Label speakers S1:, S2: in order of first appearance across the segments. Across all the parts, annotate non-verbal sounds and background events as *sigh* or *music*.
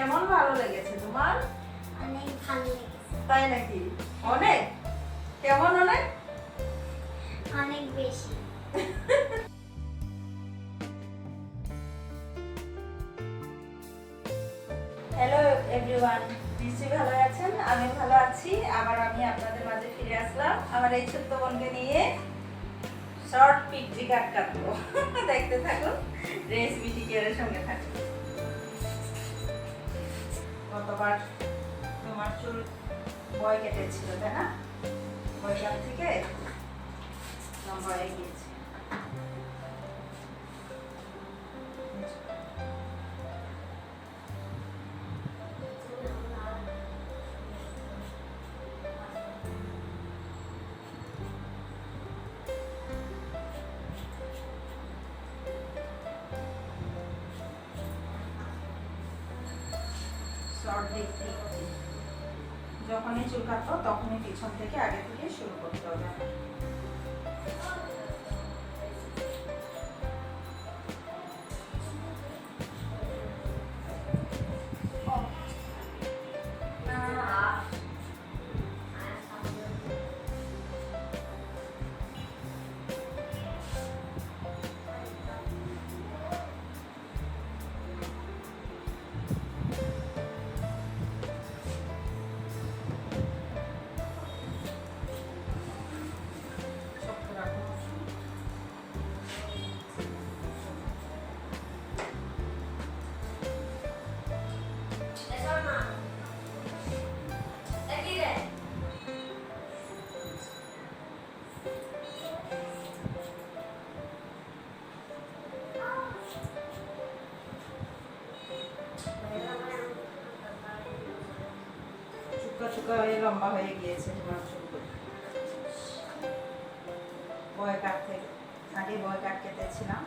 S1: কেমন ভালো লেগেছে তোমার?
S2: অনেক ভালো লেগেছে।
S1: তাই নাকি? অনেক? কেমন অনেক?
S2: অনেক বেশি।
S1: হ্যালো এভরিওয়ান নিশ্চয়ই ভালো আছেন? আমি ভালো আছি। আবার আমি আপনাদের মাঝে ফিরে আসলাম। আমার এই ছোট্ট বোনকে নিয়ে শর্ট পিকজি কাট কাটবো। *laughs* দেখতে থাকুন রেসিপিটি কেয়ারের সঙ্গে থাকুন। গতবার তোমার চুল বয় কেটেছিল তাই না? বৈশাখ থেকে লম্বা হয়ে গিয়েছে। দেখতে যখনই চুল কাটবো তখনই পিছন থেকে আগে থেকে শুরু করতে হবে। হয়ে লম্বা হয়ে গিয়েছে তোমার চুলগুলো। বয় কাটতে আগে বয় কাট কেটেছিলাম।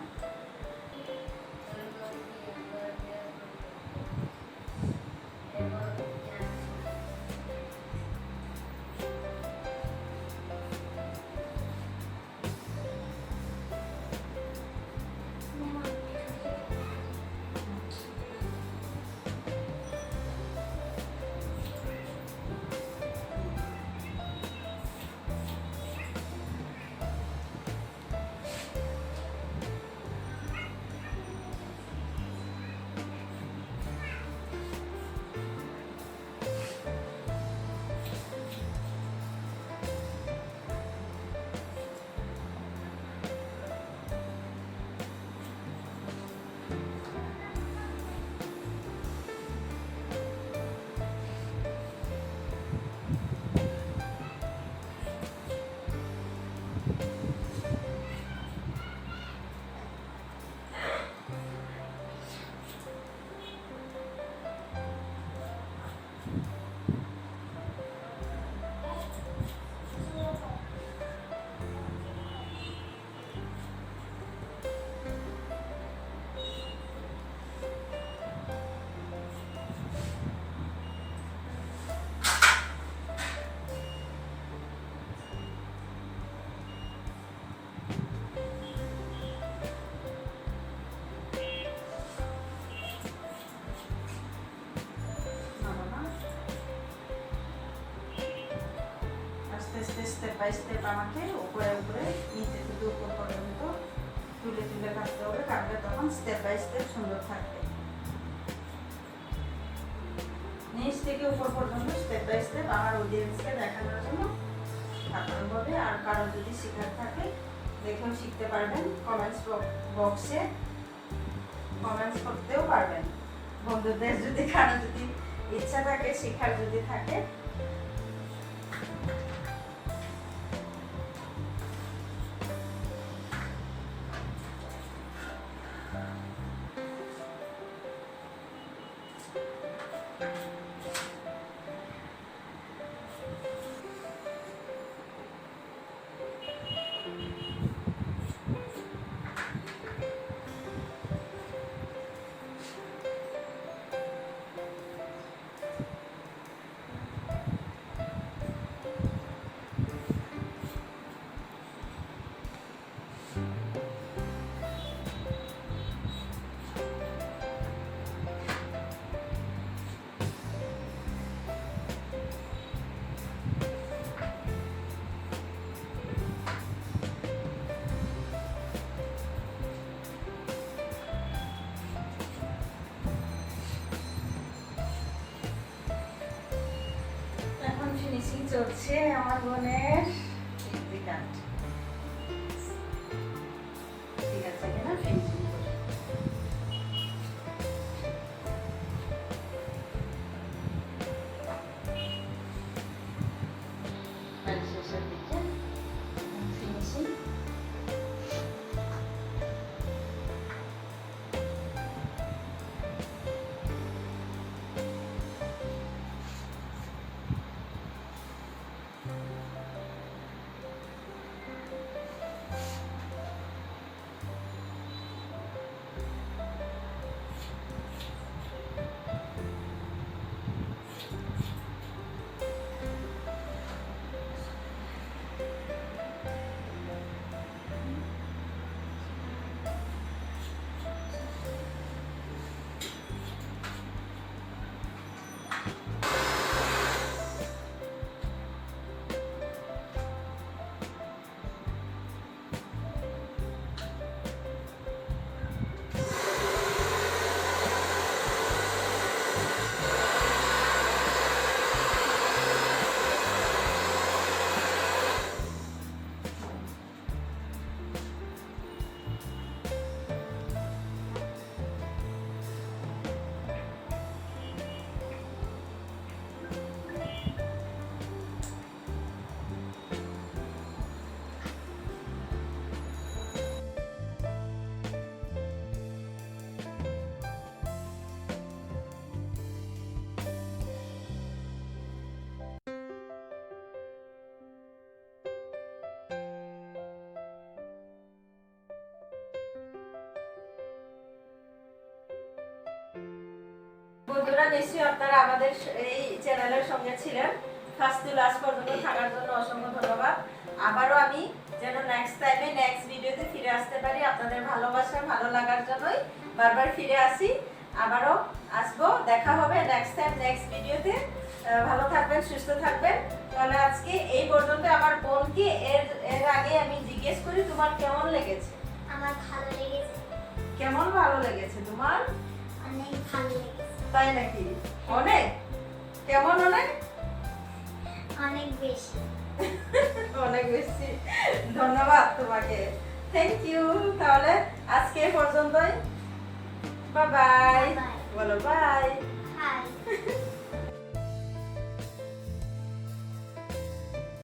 S1: বাই স্টেপ আমাকে উপরে উপরে নিচে থেকে উপর পর্যন্ত তুলে তুলে কাটতে হবে, কাটলে তখন স্টেপ বাই স্টেপ সুন্দর থাকবে। নিচ থেকে উপর পর্যন্ত স্টেপ বাই স্টেপ আমার অডিয়েন্সকে দেখানোর জন্য কাটানো হবে আর কারও যদি শেখার থাকে, দেখেও শিখতে পারবেন কমেন্টস বক্সে কমেন্টস করতেও পারবেন। বন্ধুদের যদি কারও যদি ইচ্ছা থাকে, শেখার যদি থাকে চলছে আমার বোনের ফিজিক্যাল বন্ধুরা নিশ্চয়ই আপনারা আমাদের এই চ্যানেলের সঙ্গে ছিলেন। ফার্স্ট টু লাস্ট পর্যন্ত থাকার জন্য অসংখ্য ধন্যবাদ। আবারও আমি যেন নেক্সট টাইমে নেক্সট ভিডিওতে ফিরে আসতে পারি। আপনাদের ভালোবাসা ভালো লাগার জন্যই বারবার ফিরে আসি। আবারও আসব দেখা হবে নেক্সট টাইম নেক্সট ভিডিওতে ভালো থাকবেন সুস্থ থাকবেন। তাহলে আজকে এই পর্যন্ত আমার বোনকে এর এর আগে আমি জিজ্ঞেস করি তোমার কেমন লেগেছে?
S2: আমার ভালো লেগেছে।
S1: কেমন ভালো লেগেছে তোমার?
S2: অনেক ভালো লেগেছে।
S1: তাই নাকি? অনেক? কেমন অনেক?
S2: অনেক বেশি। *laughs*
S1: অনেক বেশি। ধন্যবাদ তোমাকে। থ্যাংক ইউ তাহলে আজকে পর্যন্তই। Bye bye. বলো বাই *laughs*